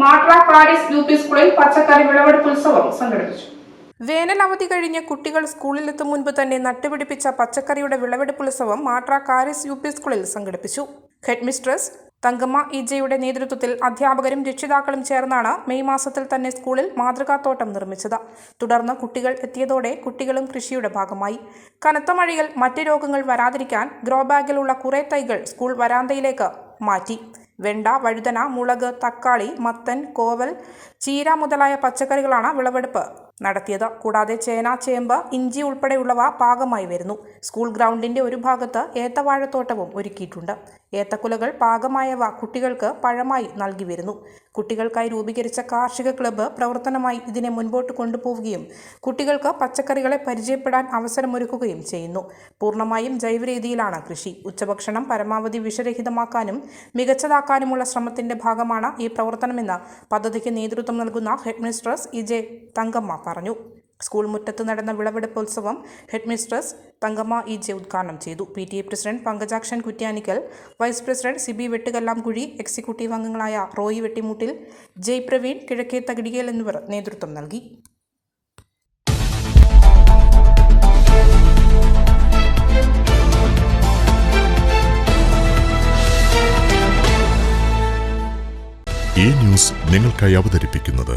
മാട്ര Paris സ്കൂളിൽ പച്ചക്കറി വിളവെടുപ്പ് ഉത്സവം സംഘടിപ്പിച്ചു. വേനൽ അവധി കഴിഞ്ഞ് കുട്ടികൾ സ്കൂളിലെത്തും മുൻപ് തന്നെ നട്ടുപിടിപ്പിച്ച പച്ചക്കറിയുടെ വിളവെടുപ്പ് ഉത്സവം മാട്ര കാരിസ് യു പി സ്കൂളിൽ സംഘടിപ്പിച്ചു. ഹെഡ് മിസ്ട്രസ് തങ്കമ്മ ഇജയുടെ നേതൃത്വത്തിൽ അധ്യാപകരും രക്ഷിതാക്കളും ചേർന്നാണ് മെയ് മാസത്തിൽ തന്നെ സ്കൂളിൽ മാതൃകാത്തോട്ടം നിർമ്മിച്ചത്. തുടർന്ന് കുട്ടികൾ എത്തിയതോടെ കുട്ടികളും കൃഷിയുടെ ഭാഗമായി. കനത്ത മഴയിൽ മറ്റ് രോഗങ്ങൾ വരാതിരിക്കാൻ ഗ്രോ ബാഗിലുള്ള കുറേ തൈകൾ സ്കൂൾ വരാന്തയിലേക്ക് മാറ്റി. വെണ്ട വഴുതന മുളക് തക്കാളി മത്തൻ കോവൽ ചീര മുതലായ പച്ചക്കറികളാണ് വിളവെടുപ്പ്. നടത്തിയത്. കൂടാതെ ചേന ചേമ്പ് ഇഞ്ചി ഉൾപ്പെടെയുള്ളവ പാകമായി വരുന്നു. സ്കൂൾ ഗ്രൗണ്ടിന്റെ ഒരു ഭാഗത്ത് ഏത്തവാഴത്തോട്ടവും ഒരുക്കിയിട്ടുണ്ട്. ഏത്തക്കുലകൾ പാകമായവ കുട്ടികൾക്ക് പഴമായി നൽകി വരുന്നു. കുട്ടികൾക്കായി രൂപീകരിച്ച കാർഷിക ക്ലബ്ബ് പ്രവർത്തനമായി ഇതിനെ മുൻപോട്ട് കൊണ്ടുപോവുകയും കുട്ടികൾക്ക് പച്ചക്കറികളെ പരിചയപ്പെടാൻ അവസരമൊരുക്കുകയും ചെയ്യുന്നു. പൂർണമായും ജൈവരീതിയിലാണ് കൃഷി. ഉച്ചഭക്ഷണം പരമാവധി വിഷരഹിതമാക്കാനും മികച്ചതാക്കാനുമുള്ള ശ്രമത്തിന്റെ ഭാഗമാണ് ഈ പ്രവർത്തനമെന്ന് പദ്ധതിക്ക് നേതൃത്വം നൽകുന്ന ഹെഡ്മിസ്ട്രസ് ഇ ഇജെ തങ്കമ്മ പറഞ്ഞു. സ്കൂൾ മുറ്റത്ത് നടന്ന വിളവെടുപ്പ് ഉത്സവം head mistress Thankamma E J ഉദ്ഘാടനം ചെയ്തു. P T A president Pankajakshan Kuttyanikkal vice president Siby Vettukallamkuzhy executive അംഗങ്ങളായ റോയി വെട്ടിമുട്ടിൽ ജയ് പ്രവീൺ കിഴക്കേ തകിടികേൽ എന്നിവർ നേതൃത്വം നൽകി. ഈ ന്യൂസ് നിങ്ങൾക്കായി അവതരിപ്പിക്കുന്നത്